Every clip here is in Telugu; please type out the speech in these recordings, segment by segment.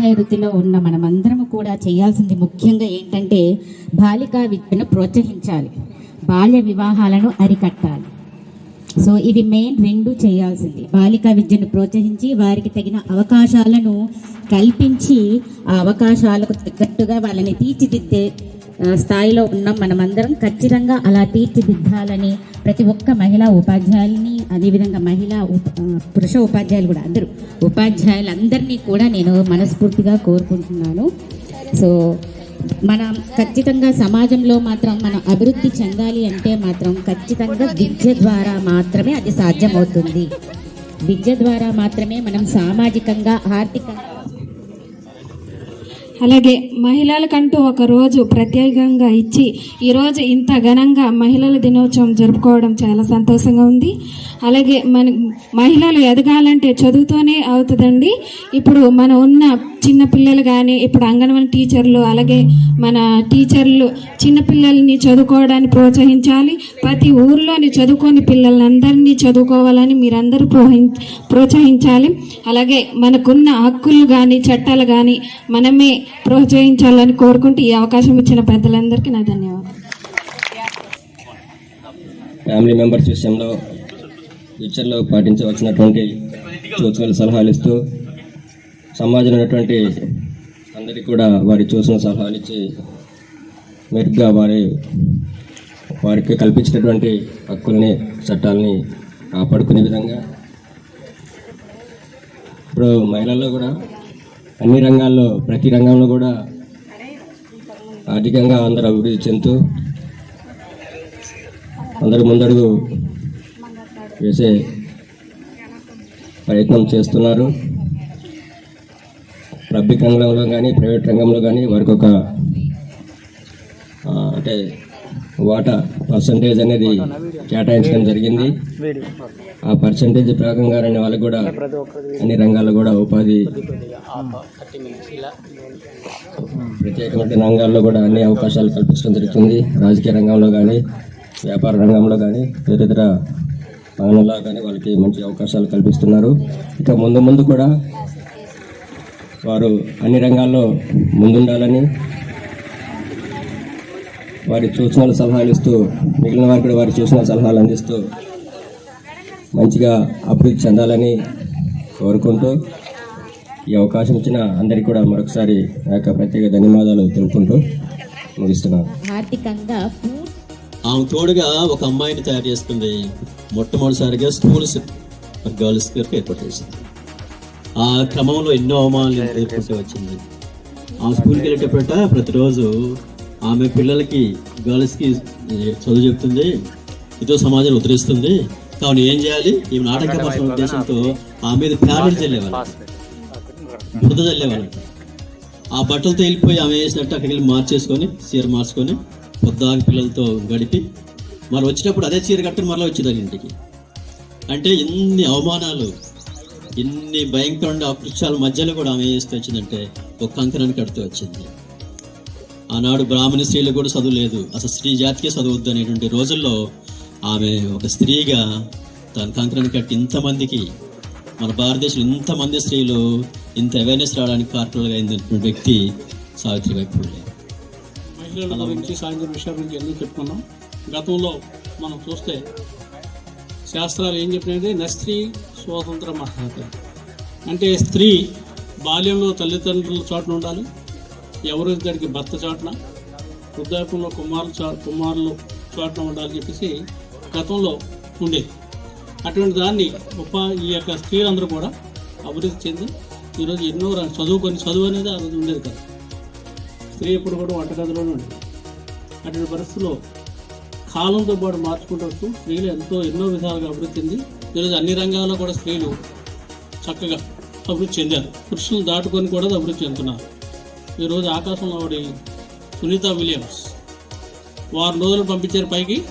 ఉపాధ్యాయ వృత్తిలో ఉన్న మనమందరము కూడా చేయాల్సింది ముఖ్యంగా ఏంటంటే బాలికా విద్యను ప్రోత్సహించాలి. బాల్య వివాహాలను అరికట్టాలి. సో ఇది మెయిన్ రెండు చేయాల్సింది. బాలికా విద్యను ప్రోత్సహించి వారికి తగిన అవకాశాలను కల్పించి ఆ అవకాశాలకు తగ్గట్టుగా వాళ్ళని తీర్చిదిద్దే స్థాయిలో ఉన్నాం. మనమందరం ఖచ్చితంగా అలా తీర్చిదిద్దాలని ప్రతి ఒక్క మహిళా ఉపాధ్యాయుల్ని అదేవిధంగా మహిళా పురుష ఉపాధ్యాయులు కూడా అందరూ ఉపాధ్యాయులందరినీ కూడా నేను మనస్ఫూర్తిగా కోరుకుంటున్నాను. సో మనం ఖచ్చితంగా సమాజంలో మాత్రం మనం అభివృద్ధి చెందాలి అంటే మాత్రం ఖచ్చితంగా విద్య ద్వారా మాత్రమే అది సాధ్యమవుతుంది. విద్య ద్వారా మాత్రమే మనం సామాజికంగా ఆర్థికంగా అలాగే మహిళలకంటూ ఒక రోజు ప్రత్యేకంగా ఇచ్చి ఈరోజు ఇంత ఘనంగా మహిళల దినోత్సవం జరుపుకోవడం చాలా సంతోషంగా ఉంది. అలాగే మన మహిళలు ఎదగాలంటే చదువుతోనే అవుతుందండి. ఇప్పుడు మన ఉన్న చిన్నపిల్లలు కానీ ఇప్పుడు అంగన్వాడీ టీచర్లు అలాగే మన టీచర్లు చిన్నపిల్లల్ని చదువుకోవడానికి ప్రోత్సహించాలి. ప్రతి ఊర్లోని చదువుకోని పిల్లలందరినీ చదువుకోవాలని మీరందరూ ప్రోత్సహించాలి. అలాగే మనకున్న హక్కులు కానీ చట్టాలు కానీ మనమే ప్రోత్సహించాలని కోరుకుంటూ ఈ అవకాశం ఇచ్చిన పెద్దలందరికీ నా ధన్యవాదాలు. ఫ్యామిలీ మెంబర్స్ విషయంలో ఫ్యూచర్లో పాటించవలసినటువంటి సూచనలు సలహాలు ఇస్తూ సమాజంలో ఉన్నటువంటి అందరికీ కూడా వారి చూసిన సలహాలు ఇచ్చి మెరుగ్గా వారి వారికి కల్పించినటువంటి హక్కుల్ని చట్టాలని కాపాడుకునే విధంగా. ఇప్పుడు మహిళల్లో కూడా అన్ని రంగాల్లో ప్రతి రంగంలో కూడా ఆర్థికంగా అందరూ అభివృద్ధి చెందుతూ అందరూ ముందడుగు వేసే ప్రయత్నం చేస్తున్నారు. పబ్లిక్ రంగంలో కానీ ప్రైవేట్ రంగంలో కానీ వారికి ఒక అంటే వాటా పర్సంటేజ్ అనేది కేటాయించడం జరిగింది. ఆ పర్సంటేజ్ ప్రకారంగానే వాళ్ళకి కూడా అన్ని రంగాల్లో కూడా ఉపాధి ప్రత్యేకమైన రంగాల్లో కూడా అన్ని అవకాశాలు కల్పించడం జరుగుతుంది. రాజకీయ రంగంలో కానీ వ్యాపార రంగంలో కానీ ఇతర పనుల్లో కానీ వాళ్ళకి మంచి అవకాశాలు కల్పిస్తున్నారు. ఇక ముందు ముందు కూడా వారు అన్ని రంగాల్లో ముందుండాలని వారి సూచనలు సలహాలు ఇస్తూ మిగిలిన వారికి కూడా వారి సూచనల సలహాలు అందిస్తూ మంచిగా అభివృద్ధి చెందాలని కోరుకుంటూ ఈ అవకాశం ఇచ్చిన అందరికీ కూడా మరొకసారి నా యొక్క ప్రత్యేక ధన్యవాదాలు తెలుపుకుంటూ ముగిస్తున్నాను. ఆర్థికంగా ఆమె తోడుగా ఒక అమ్మాయిని తయారు చేసుకుంది మొట్టమొదటిసారిగా స్కూల్స్ గర్ల్స్ వరకు ఏర్పాటు చేసింది ఆ క్రమంలో ఎన్నో అవమానాలు ఎదుర్కొంటూ వచ్చింది. ఆమె స్కూల్కి వెళ్ళేటప్పుడట ప్రతిరోజు ఆమె పిల్లలకి గర్ల్స్కి చదువు చెప్తుంది. ఇదో సమాజం ఉద్ధరిస్తుంది. కావున ఏం చేయాలి? ఈమె నాటకపరచిన ఉద్దేశంతో ఆమె మీద ప్యాడెడ్ చల్లేవాళ్ళు బురద చల్లేవాళ్ళంట ఆ బట్టలతో వెళ్ళిపోయి ఆమె వేసినట్టు అక్కడికి వెళ్ళి మార్చేసుకొని చీర మార్చుకొని పొద్దాక పిల్లలతో గడిపి మరి వచ్చినప్పుడు అదే చీర కట్టుకుని మరలా వచ్చేదాన్ని ఇంటికి. అంటే ఇన్ని అవమానాలు. ఇన్ని భయంకరమైన అకృత్యాల మధ్యలో కూడా ఆమె చేస్తూ వచ్చిందంటే ఒక కంకణాన్ని కడుతూ వచ్చింది. ఆనాడు బ్రాహ్మణ స్త్రీలు కూడా చదువు లేదు. అసలు స్త్రీ జాతికే చదవద్దు అనేటువంటి రోజుల్లో ఆమె ఒక స్త్రీగా తన కంకణాన్ని కట్టి ఇంతమందికి మన భారతదేశంలో ఇంతమంది స్త్రీలు ఇంత అవేర్నెస్ రావడానికి కారణాలుగా అయినటువంటి వ్యక్తి సావిత్రిబాయి పూలే మహిళల గురించి సాయంత్రం విషయాల గురించి ఎందుకు చెప్పుకున్నాం? గతంలో మనం చూస్తే శాస్త్రాలు ఏం చెప్పినాయంటే నస్త్రీ స్వాతంత్ర మహాత అంటే స్త్రీ బాల్యంలో తల్లిదండ్రుల చోటన ఉండాలి ఎవరు ఇద్దరికి భర్త చాటున వృద్ధాప్యంలో కుమారులు చా కుమారులు చోటన ఉండాలని చెప్పేసి గతంలో ఉండేది. అటువంటి దాన్ని ఉప ఈ యొక్క స్త్రీలందరూ కూడా అభివృద్ధి చెంది ఈరోజు ఎన్నో చదువుకొని చదువు అనేది ఆ రోజు ఉండేది కదా. స్త్రీ ఎప్పుడు కూడా వంటగదిలోనే ఉండేది. అటువంటి పరిస్థితుల్లో కాలంతో పాటు మార్చుకుంటూ వస్తూ స్త్రీలు ఎంతో ఎన్నో విధాలుగా అభివృద్ధి చెంది ఈరోజు అన్ని రంగాల్లో కూడా స్త్రీలు చక్కగా అభివృద్ధి చెందారు. పురుషులను దాటుకొని కూడా అభివృద్ధి చెందుతున్నారు. ఈరోజు ఆకాశంలో ఆవిడ సునీత విలియమ్స్ వారం రోజులు పంపించారు. పైకి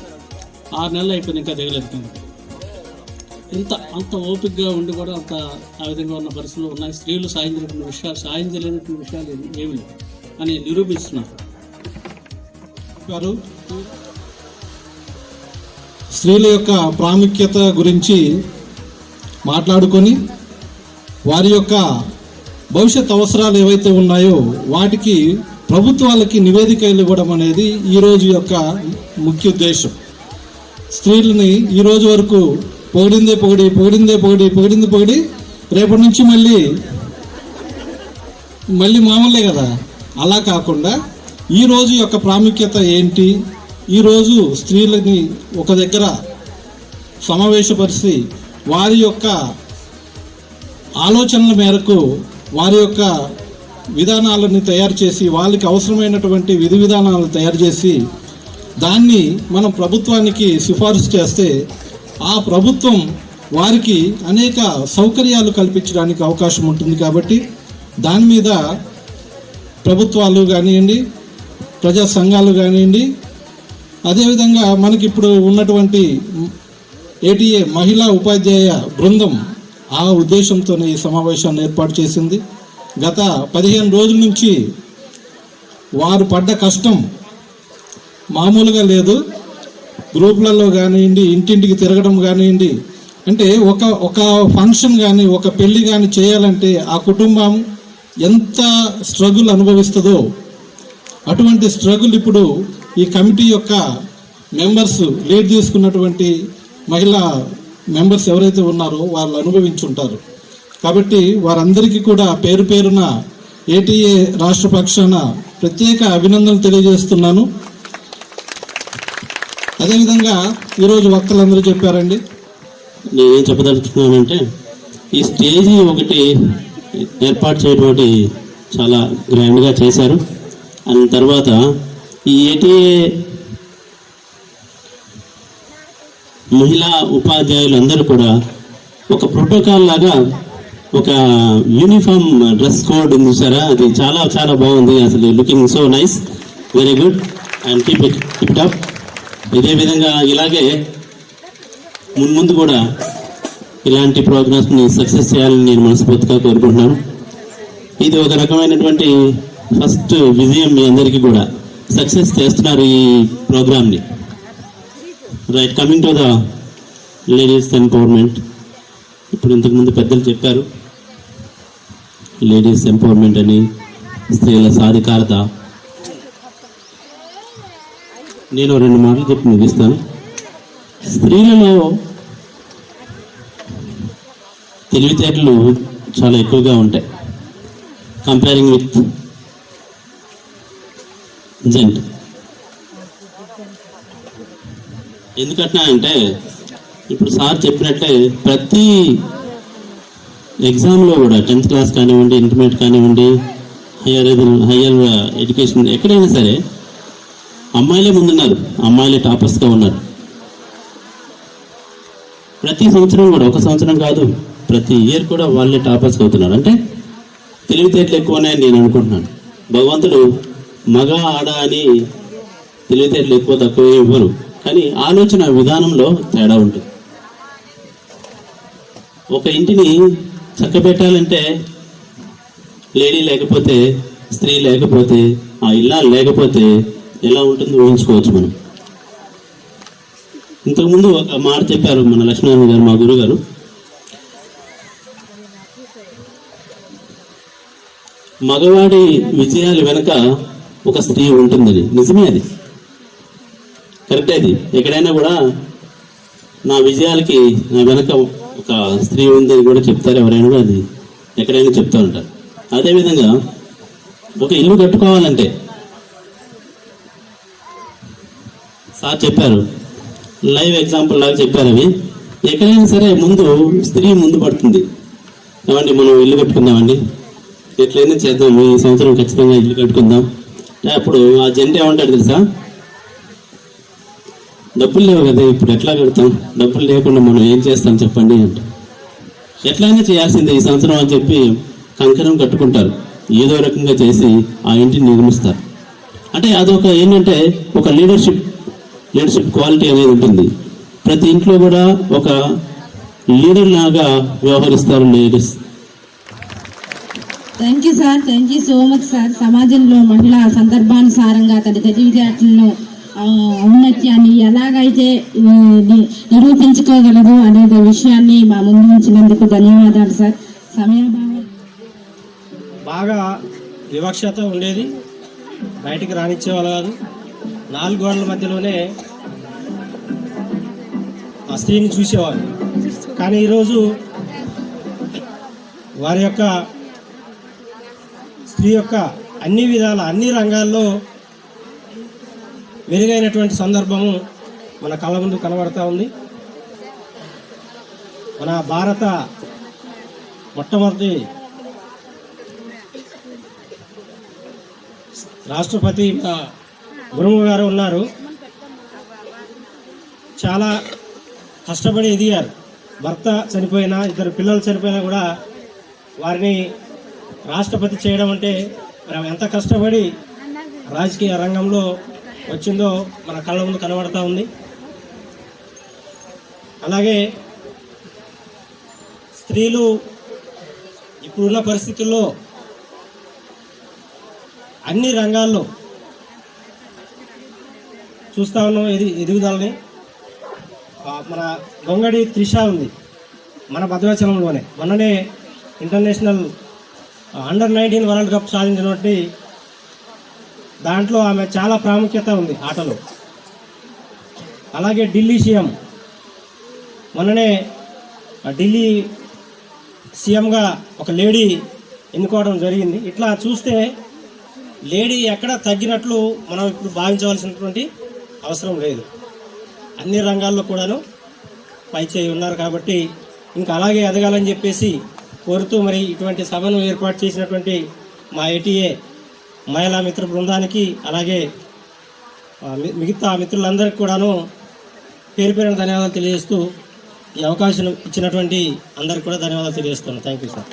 ఆరు నెలలు అయిపోయింది ఇంకా దిగలేదు ఇంత అంత ఓపికగా ఉండి కూడా అంత ఆ విధంగా ఉన్న పరిస్థితులు ఉన్నాయి. స్త్రీలు సాధించినటువంటి విషయాలు సాధించలేనటువంటి విషయాలు ఏమి లేవు. అని నిరూపిస్తున్నారు. గారు స్త్రీల యొక్క ప్రాముఖ్యత గురించి మాట్లాడుకొని వారి యొక్క భవిష్యత్ అవసరాలు ఏవైతే ఉన్నాయో వాటికి ప్రభుత్వాలకి నివేదికలు ఇవ్వడం అనేది ఈ రోజు యొక్క ముఖ్య ఉద్దేశం. స్త్రీలని ఈ రోజు వరకు పొగిడిందే పొగిడి పొగిడిందే పొగిడి పొగిడింది పొగిడి రేపటి నుంచి మళ్ళీ మళ్ళీ మామూలే కదా. అలా కాకుండా ఈ రోజు యొక్క ప్రాముఖ్యత ఏంటి? ఈరోజు స్త్రీలని ఒక దగ్గర సమావేశపరిచి వారి యొక్క ఆలోచనల మేరకు వారి యొక్క విధానాలను తయారు చేసి వాళ్ళకి అవసరమైనటువంటి విధి విధానాలు తయారు చేసి దాన్ని మనం ప్రభుత్వానికి సిఫార్సు చేస్తే ఆ ప్రభుత్వం వారికి అనేక సౌకర్యాలు కల్పించడానికి అవకాశం ఉంటుంది కాబట్టి దాని మీద ప్రభుత్వాలు కానివ్వండి ప్రజా సంఘాలు కానివ్వండి అదేవిధంగా మనకి ఇప్పుడు ఉన్నటువంటి ఏటీఏ మహిళా ఉపాధ్యాయ బృందం ఆ ఉద్దేశంతోనే ఈ సమావేశాన్ని ఏర్పాటు చేసింది. గత పదిహేను రోజుల నుంచి వారు పడ్డ కష్టం మామూలుగా లేదు. గ్రూపులలో కానివ్వండి ఇంటింటికి తిరగడం కానివ్వండి అంటే ఒక ఒక ఫంక్షన్ కానీ ఒక పెళ్ళి కానీ చేయాలంటే ఆ కుటుంబం ఎంత స్ట్రగుల్ అనుభవిస్తుందో అటువంటి స్ట్రగుల్ ఇప్పుడు ఈ కమిటీ యొక్క మెంబర్స్ లీడ్ తీసుకున్నటువంటి మహిళా మెంబర్స్ ఎవరైతే ఉన్నారో వాళ్ళు అనుభవించుంటారు. కాబట్టి వారందరికీ కూడా పేరు పేరున ఏటీఏ రాష్ట్ర పక్షాన ప్రత్యేక అభినందనలు తెలియజేస్తున్నాను. అదేవిధంగా ఈరోజు వక్తలందరూ చెప్పారండి. నేనేం చెప్పదలుచుకున్నానంటే ఈ స్టేజీ ఒకటి ఏర్పాటు చేయటువంటి చాలా గ్రాండ్గా చేశారు. అండ్ తర్వాత ఈ ఏటీఏ మహిళా ఉపాధ్యాయులందరూ కూడా ఒక ప్రోటోకాల్ లాగా ఒక యూనిఫామ్ డ్రెస్ కోడ్ ఉంది చూసారా అది చాలా చాలా బాగుంది. అసలు looking so nice very good and keep it keep it up ఇదే విధంగా ఇలాగే మున్ ముందు కూడా ఇలాంటి ప్రోగ్రామ్స్ని సక్సెస్ చేయాలని నేను మనస్ఫూర్తిగా కోరుకుంటున్నాను. ఇది ఒక రకమైనటువంటి ఫస్ట్ విజయం మీ అందరికీ కూడా. సక్సెస్ చేస్తున్నారు ఈ ప్రోగ్రామ్ని right coming to the ladies empowerment ఇప్పుడు ఇంతకుముందు పెద్దలు చెప్పారు లేడీస్ ఎంపవర్మెంట్ అని స్త్రీల సాధికారత. నేను రెండు మాటలు చెప్పి ముగిస్తాను. స్త్రీలలో తెలివితేటలు చాలా ఎక్కువగా ఉంటాయి. కంపేరింగ్ విత్ ఇదండి ఎందుకంటున్నా అంటే ఇప్పుడు సార్ చెప్పినట్టే ప్రతి ఎగ్జామ్లో కూడా టెన్త్ క్లాస్ కానివ్వండి ఇంటర్మీడియట్ కానివ్వండి హయ్యర్ హయ్యర్ ఎడ్యుకేషన్ ఎక్కడైనా సరే అమ్మాయిలే ముందున్నారు. అమ్మాయిలే టాపర్స్గా ఉన్నారు. ప్రతి సంవత్సరం కూడా ఒక సంవత్సరం కాదు ప్రతి ఇయర్ కూడా వాళ్ళే టాపర్స్ అవుతున్నారు. అంటే తెలివితేటలు ఎక్కువనే నేను అనుకుంటున్నాను. భగవంతుడు మగ ఆడ అని తెలివితేటలు ఎక్కువ తక్కువ ఇవ్వరు. కానీ ఆలోచన విధానంలో తేడా ఉంటుంది. ఒక ఇంటిని చక్కబెట్టాలంటే లేడీ లేకపోతే స్త్రీ లేకపోతే ఆ ఇల్లాలు లేకపోతే ఎలా ఉంటుందో ఊహించుకోవచ్చు మనం. ఇంతకుముందు ఒక మాట చెప్పారు మన లక్ష్మీనారాయణ గారు మా గురుగారు. మగవాడి విజయాలు వెనక ఒక స్త్రీ ఉంటుందని నిజమే అది. కరెక్ట్ అది. ఎక్కడైనా కూడా నా విజయాలకి నా వెనక ఒక స్త్రీ ఉందని కూడా చెప్తారు ఎవరైనా కూడా అది. ఎక్కడైనా చెప్తూ ఉంటారు. అదేవిధంగా ఒక ఇల్లు కట్టుకోవాలంటే సార్ చెప్పారు. లైవ్ ఎగ్జాంపుల్ లాగా చెప్పారు అవి. ఎక్కడైనా సరే ముందు స్త్రీ ముందు పడుతుంది. ఏమండి మనం ఇల్లు కట్టుకుందామండి? ఎట్లయినా చేద్దాం ఈ సంవత్సరం ఖచ్చితంగా ఇల్లు కట్టుకుందాం. అప్పుడు ఆ జంట ఏమంటాడు తెలుసా? డబ్బులు లేవు కదా ఇప్పుడు ఎట్లా కడతాం? డబ్బులు లేకుండా మనం ఏం చేస్తాం చెప్పండి అంటే ఎట్లయినా చేయాల్సిందే ఈ సంవత్సరం అని చెప్పి కంకణం కట్టుకుంటారు. ఏదో రకంగా చేసి ఆ ఇంటిని నిర్మిస్తారు. అంటే అదొక ఏంటంటే ఒక లీడర్షిప్ లీడర్షిప్ క్వాలిటీ అనేది ఉంటుంది. ప్రతి ఇంట్లో కూడా ఒక లీడర్ లాగా వ్యవహరిస్తారు ladies thank you sir thank you so much sir సమాజంలో మహిళ సందర్భానుసారంగా తన తెలివితేటలను ఔన్నత్యాన్ని ఎలాగైతే నిరూపించుకోగలదు అనే విషయాన్ని మా ముందు ఉంచినందుకు ధన్యవాదాలు సార్ సమయాభావం బాగా వివక్షత ఉండేది. బయటికి రానిచ్చేవాళ్ళు కాదు. నాలుగు గోడల మధ్యలోనే ఆ స్త్రీని చూసేవారు కానీ ఈరోజు వారి యొక్క స్త్రీ యొక్క అన్ని విధాల అన్ని రంగాల్లో వెలుగైనటువంటి సందర్భము మన కళ్ళ ముందు కనబడతా ఉంది. మన భారత మొట్టమొదటి రాష్ట్రపతి మన ముర్ము గారు ఉన్నారు. చాలా కష్టపడి ఎదిగారు. భర్త చనిపోయినా ఇద్దరు పిల్లలు చనిపోయినా కూడా వారిని రాష్ట్రపతి చేయడం అంటే మనం ఎంత కష్టపడి రాజకీయ రంగంలో వచ్చిందో మన కళ్ళ ముందు కనబడతా ఉంది. అలాగే స్త్రీలు ఇప్పుడున్న పరిస్థితుల్లో అన్ని రంగాల్లో చూస్తా ఉన్నాం ఎది ఎదుగుదలని. మన గొంగడి త్రిష ఉంది మన భద్రాచలంలోనే. మొన్ననే international under nineteen world cup సాధించినటువంటి దాంట్లో ఆమె చాలా ప్రాముఖ్యత ఉంది ఆటలో. అలాగే ఢిల్లీ సీఎం. మొన్ననే ఆ ఢిల్లీ సీఎంగా ఒక లేడీ ఎన్నుకోవడం జరిగింది. ఇట్లా చూస్తే లేడీ ఎక్కడ తగ్గినట్లు మనం ఇప్పుడు భావించవలసినటువంటి అవసరం లేదు. అన్ని రంగాల్లో కూడాను పైచేయి ఉన్నారు కాబట్టి ఇంకా అలాగే ఎదగాలని చెప్పేసి కోరుతూ మరి ఇటువంటి సభను ఏర్పాటు చేసినటువంటి మా ఏటీఏ మహిళా మిత్ర బృందానికి అలాగే మిగతా మిత్రులందరికీ కూడాను పేరు పేరున ధన్యవాదాలు తెలియజేస్తూ ఈ అవకాశం ఇచ్చినటువంటి అందరికి కూడా ధన్యవాదాలు తెలియజేస్తున్నాను. Thank you sir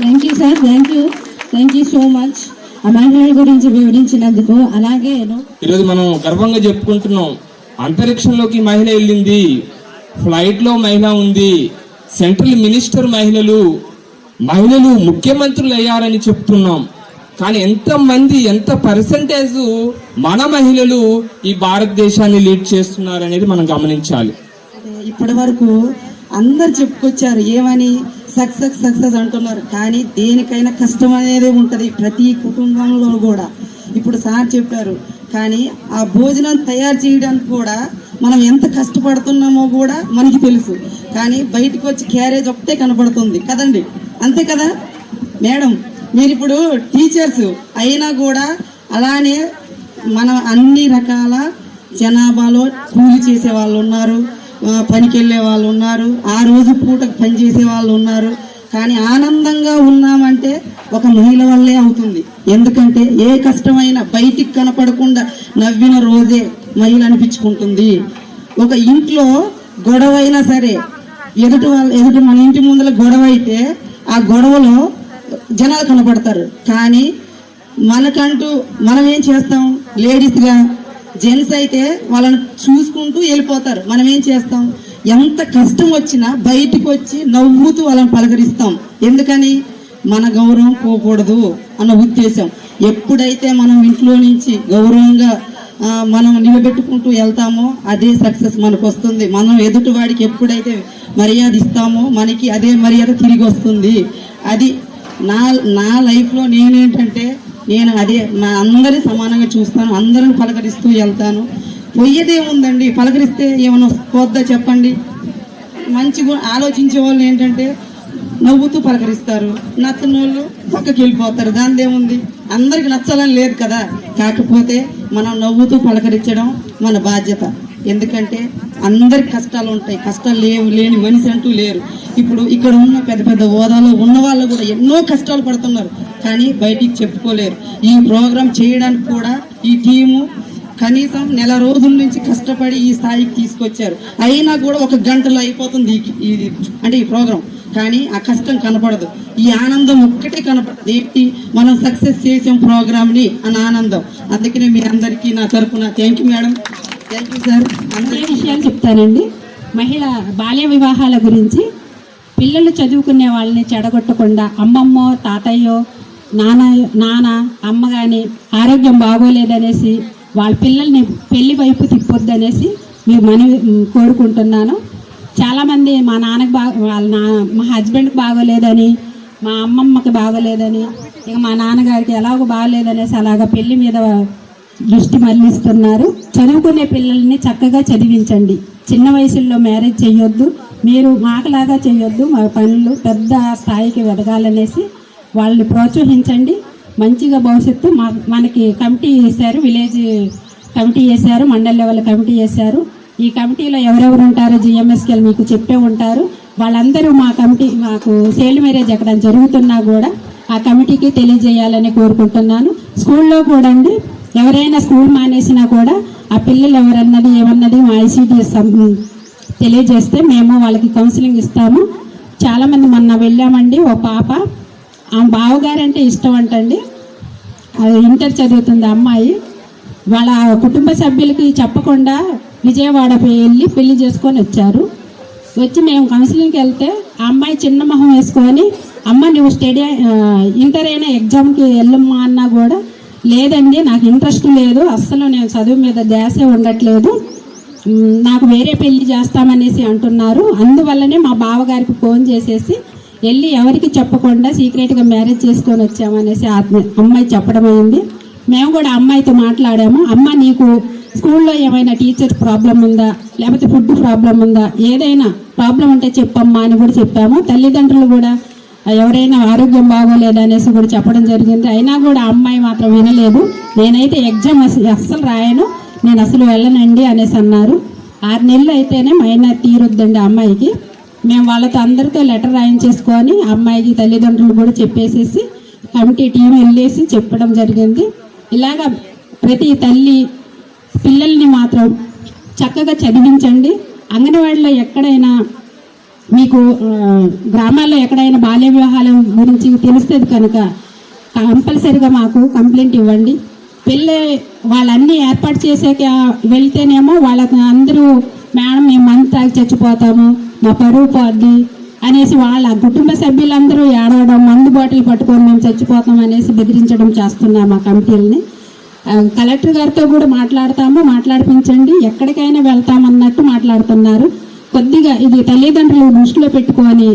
thank you sir thank you thank you so much ఆ మహిళల గురించి వివరించినందుకు అలాగే ఈరోజు మనం గర్వంగా చెప్పుకుంటున్నాం. అంతరిక్షంలోకి మహిళ వెళ్ళింది. ఫ్లైట్లో మహిళ ఉంది. సెంట్రల్ మినిస్టర్ మహిళలు మహిళలు ముఖ్యమంత్రులు అయ్యారని చెప్తున్నాం. కానీ ఎంతమంది ఎంత పర్సంటేజ్ మన మహిళలు ఈ భారతదేశాన్ని లీడ్ చేస్తున్నారు అనేది మనం గమనించాలి. ఇప్పటి వరకు అందరు చెప్పుకొచ్చారు ఏమని? సక్సెస్ సక్సెస్ అంటున్నారు. కానీ దేనికైనా కష్టం అనేది ఉంటుంది ప్రతి కుటుంబంలో కూడా. ఇప్పుడు సార్ చెప్పారు కానీ ఆ భోజనం తయారు చేయడానికి కూడా మనం ఎంత కష్టపడుతున్నామో కూడా మనకి తెలుసు. కానీ బయటకు వచ్చి క్యారేజ్ ఒకటే కనపడుతుంది కదండి? అంతే కదా? మేడం మీరు ఇప్పుడు టీచర్స్ అయినా కూడా అలానే మనం అన్ని రకాల జనాభాలో కూలి చేసే వాళ్ళు ఉన్నారు పనికి వెళ్ళే వాళ్ళు ఉన్నారు ఆ రోజు పూట పని చేసే వాళ్ళు ఉన్నారు కానీ ఆనందంగా ఉన్నామంటే ఒక మహిళ వల్లే అవుతుంది. ఎందుకంటే ఏ కష్టమైనా బయటికి కనపడకుండా నవ్విన రోజే మహిళ అనిపించుకుంటుంది ఒక ఇంట్లో గొడవ అయినా సరే ఎదుటి వాళ్ళ ఎదుటి మన ఇంటి ముందర గొడవ అయితే ఆ గొడవలో జనాలు కనపడతారు. కానీ మనకంటూ మనం ఏం చేస్తాం? లేడీస్గా జెంట్స్ అయితే వాళ్ళని చూసుకుంటూ వెళ్ళిపోతారు. మనం ఏం చేస్తాం? ఎంత కష్టం వచ్చినా బయటికి వచ్చి నవ్వుతూ వాళ్ళని పలకరిస్తాం. ఎందుకని? మన గౌరవం పోకూడదు అన్న ఉద్దేశం. ఎప్పుడైతే మనం ఇంట్లో నుంచి గౌరవంగా మనం నిలబెట్టుకుంటూ వెళ్తామో అదే సక్సెస్ మనకు వస్తుంది మనం ఎదుటి వాడికి ఎప్పుడైతే మర్యాద ఇస్తామో మనకి అదే మర్యాద తిరిగి వస్తుంది. అది నా నా లైఫ్లో నేనేంటంటే నేను అదే నా అందరి సమానంగా చూస్తాను అందరిని పలకరిస్తూ వెళ్తాను. పోయేదే పలకరిస్తే ఏమైనా పోద్దా చెప్పండి? మంచిగా ఆలోచించే వాళ్ళు ఏంటంటే నవ్వుతూ పలకరిస్తారు. నచ్చని వాళ్ళు పక్కకి వెళ్ళిపోతారు. దానిదేముంది? అందరికి నచ్చాలని లేదు కదా. కాకపోతే మనం నవ్వుతూ పలకరించడం మన బాధ్యత. ఎందుకంటే అందరి కష్టాలు ఉంటాయి. కష్టాలు లేవు లేని మనిషి అంటూ లేరు. ఇప్పుడు ఇక్కడ ఉన్న పెద్ద పెద్ద హోదాలో ఉన్న వాళ్ళు కూడా ఎన్నో కష్టాలు పడుతున్నారు. కానీ బయటికి చెప్పుకోలేరు. ఈ ప్రోగ్రాం చేయడానికి కూడా ఈ టీము కనీసం నెల రోజుల నుంచి కష్టపడి ఈ స్థాయికి తీసుకొచ్చారు. అయినా కూడా ఒక గంటలో అయిపోతుంది ఇది ఈ అంటే ఈ ప్రోగ్రాం. కానీ ఆ కష్టం కనపడదు. ఈ ఆనందం ఒక్కటే కనపడదు. ఏంటి? మనం సక్సెస్ చేసాం ప్రోగ్రామ్ని అని ఆనందం. అందుకనే మీ అందరికీ నా తరపున thank you madam thank you sir అందరి విషయాలు చెప్తానండి. మహిళ బాల్య వివాహాల గురించి పిల్లలు చదువుకునే వాళ్ళని చెడగొట్టకుండా అమ్మమ్మో తాతయ్యో నాన్న నాన్న అమ్మ కానీ ఆరోగ్యం బాగోలేదనేసి వాళ్ళ పిల్లల్ని పెళ్ళి వైపు తిప్పొద్దనేసి మీరు మనవి కోరుకుంటున్నాను. చాలామంది మా నాన్నకి బాగా వాళ్ళ నా మా హస్బెండ్కి బాగోలేదని మా అమ్మమ్మకి బాగోలేదని ఇక మా నాన్నగారికి ఎలాగో బాగోలేదనేసి అలాగ పెళ్ళి మీద దృష్టి మళ్ళిస్తున్నారు. చదువుకునే పిల్లల్ని చక్కగా చదివించండి. చిన్న వయసులో మ్యారేజ్ చేయొద్దు మీరు మాకులాగా చేయొద్దు మా పనులు పెద్ద స్థాయికి ఎదగాలనేసి వాళ్ళని ప్రోత్సహించండి. మంచిగా భవిష్యత్తు మా మనకి కమిటీ వేశారు విలేజ్ కమిటీ వేశారు మండల్ లెవెల్ కమిటీ వేశారు. ఈ కమిటీలో ఎవరెవరు ఉంటారో జిఎంఎస్కేలు మీకు చెప్పే ఉంటారు. వాళ్ళందరూ మా కమిటీ మాకు సేల్ మ్యారేజ్ ఎక్కడ జరుగుతున్నా కూడా ఆ కమిటీకి తెలియజేయాలని కోరుకుంటున్నాను. స్కూల్లో కూడా అండి ఎవరైనా స్కూల్ మానేసినా కూడా ఆ పిల్లలు ఎవరన్నది ఏమన్నది మా ఐసీటీ తెలియజేస్తే మేము వాళ్ళకి కౌన్సిలింగ్ ఇస్తాము. చాలామంది మొన్న వెళ్ళామండి ఓ పాప. ఆ బావగారంటే ఇష్టం అంటండి. అది ఇంటర్ చదువుతుంది అమ్మాయి. వాళ్ళ కుటుంబ సభ్యులకి చెప్పకుండా విజయవాడ వెళ్ళి పెళ్ళి చేసుకొని వచ్చారు. వచ్చి మేము కౌన్సిలింగ్కి వెళ్తే ఆ అమ్మాయి చిన్న మొహం వేసుకొని అమ్మ నువ్వు స్టడీ ఇంటర్ అయినా ఎగ్జామ్కి వెళ్ళమ్మా అన్నా కూడా లేదండి నాకు ఇంట్రెస్ట్ లేదు. అస్సలు నేను చదువు మీద ధ్యాసే ఉండట్లేదు. నాకు వేరే పెళ్ళి చేస్తామనేసి అంటున్నారు. అందువల్లనే మా బావగారికి ఫోన్ చేసేసి వెళ్ళి ఎవరికి చెప్పకుండా సీక్రెట్గా మ్యారేజ్ చేసుకొని వచ్చామనేసి ఆ అమ్మాయి చెప్పడం అయింది. మేము కూడా అమ్మాయితో మాట్లాడాము. అమ్మ నీకు స్కూల్లో ఏమైనా టీచర్ ప్రాబ్లం ఉందా? లేకపోతే ఫుడ్ ప్రాబ్లం ఉందా? ఏదైనా ప్రాబ్లం ఉంటే చెప్పమ్మా అని కూడా చెప్పాము. తల్లిదండ్రులు కూడా ఎవరైనా ఆరోగ్యం బాగోలేదు? అనేసి కూడా చెప్పడం జరిగింది. అయినా కూడా అమ్మాయి మాత్రం వినలేదు. నేనైతే ఎగ్జామ్ అసలు అస్సలు రాయను. నేను అసలు వెళ్ళనండి అనేసి అన్నారు. ఆరు నెలలు అయితేనే మైనర్ తీరొద్దండి అమ్మాయికి. మేము వాళ్ళతో అందరితో లెటర్ రాయించేసుకొని అమ్మాయికి తల్లిదండ్రులు కూడా చెప్పేసేసి కమిటీ టీం వెళ్ళేసి చెప్పడం జరిగింది. ఇలాగా ప్రతి తల్లి పిల్లల్ని మాత్రం చక్కగా చదివించండి. అంగన్వాడీలో ఎక్కడైనా మీకు గ్రామాల్లో ఎక్కడైనా బాల్య వివాహాల గురించి తెలుస్తుంది కనుక కంపల్సరిగా మాకు కంప్లైంట్ ఇవ్వండి. పెళ్ళి వాళ్ళన్నీ ఏర్పాటు చేసాక వెళ్తేనేమో వాళ్ళకి అందరూ మేడం మేము మందు తాగి చచ్చిపోతాము మా పరువు పోద్ది అనేసి వాళ్ళ కుటుంబ సభ్యులందరూ ఏడవడం మందు బాటిల్ పట్టుకొని మేము చచ్చిపోతాం అనేసి బెదిరించడం చేస్తున్నాం ఆ కమిటీలని. కలెక్టర్ గారితో కూడా మాట్లాడతాము. మాట్లాడిపించండి. ఎక్కడికైనా వెళ్తామన్నట్టు మాట్లాడుతున్నారు. కొద్దిగా ఇది తల్లిదండ్రులు దృష్టిలో పెట్టుకొని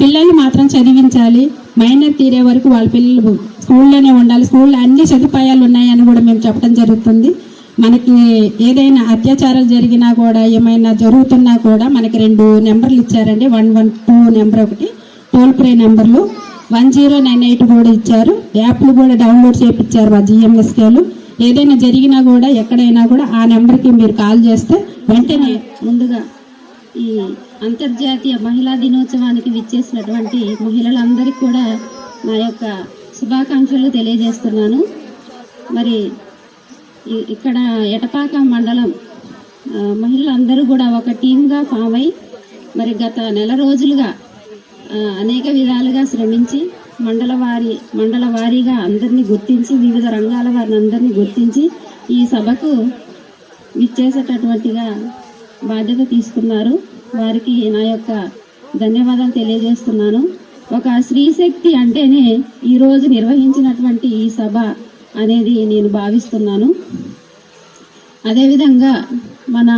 పిల్లల్ని మాత్రం చదివించాలి. మైనర్ తీరే వరకు వాళ్ళ పిల్లలు స్కూల్లోనే ఉండాలి. స్కూల్లో అన్ని సదుపాయాలు ఉన్నాయని కూడా మేము చెప్పడం జరుగుతుంది. మనకి ఏదైనా అత్యాచారాలు జరిగినా కూడా ఏమైనా జరుగుతున్నా కూడా మనకి రెండు నెంబర్లు ఇచ్చారండి. వన్ వన్ టూ నెంబర్ ఒకటి టోల్ ఫ్రీ నెంబర్లు. వన్ జీరో నైన్ ఎయిట్ కూడా ఇచ్చారు. యాప్లు కూడా డౌన్లోడ్ చేయించారు మా జిఎంఎస్కేలు ఏదైనా జరిగినా కూడా ఎక్కడైనా కూడా ఆ నెంబర్కి మీరు కాల్ చేస్తే వెంటనే ముందుగా ఈ అంతర్జాతీయ మహిళా దినోత్సవానికి విచ్చేసినటువంటి మహిళలందరికీ కూడా నా యొక్క శుభాకాంక్షలు తెలియజేస్తున్నాను. మరి ఇక్కడ ఎటపాక మండలం మహిళలందరూ కూడా ఒక టీమ్గా ఫామ్ అయి మరి గత నెల రోజులుగా అనేక విధాలుగా శ్రమించి మండల వారి మండల వారీగా అందరినీ గుర్తించి వివిధ రంగాల వారిని అందరినీ గుర్తించి ఈ సభకు విచ్చేసేటటువంటిగా బాధ్యత తీసుకున్నారు. వారికి నా యొక్క ధన్యవాదాలు తెలియజేస్తున్నాను. ఒక స్త్రీశక్తి అంటేనే ఈరోజు నిర్వహించినటువంటి ఈ సభ అనేది నేను భావిస్తున్నాను. అదేవిధంగా మన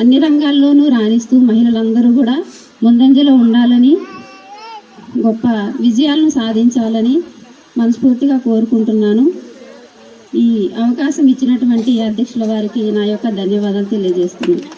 అన్ని రంగాల్లోనూ రాణిస్తూ మహిళలందరూ కూడా ముందంజలో ఉండాలని గొప్ప విజయాలను సాధించాలని మనస్ఫూర్తిగా కోరుకుంటున్నాను. ఈ అవకాశం ఇచ్చినటువంటి అధ్యక్షుల వారికి నా యొక్క ధన్యవాదాలు తెలియజేస్తున్నాను.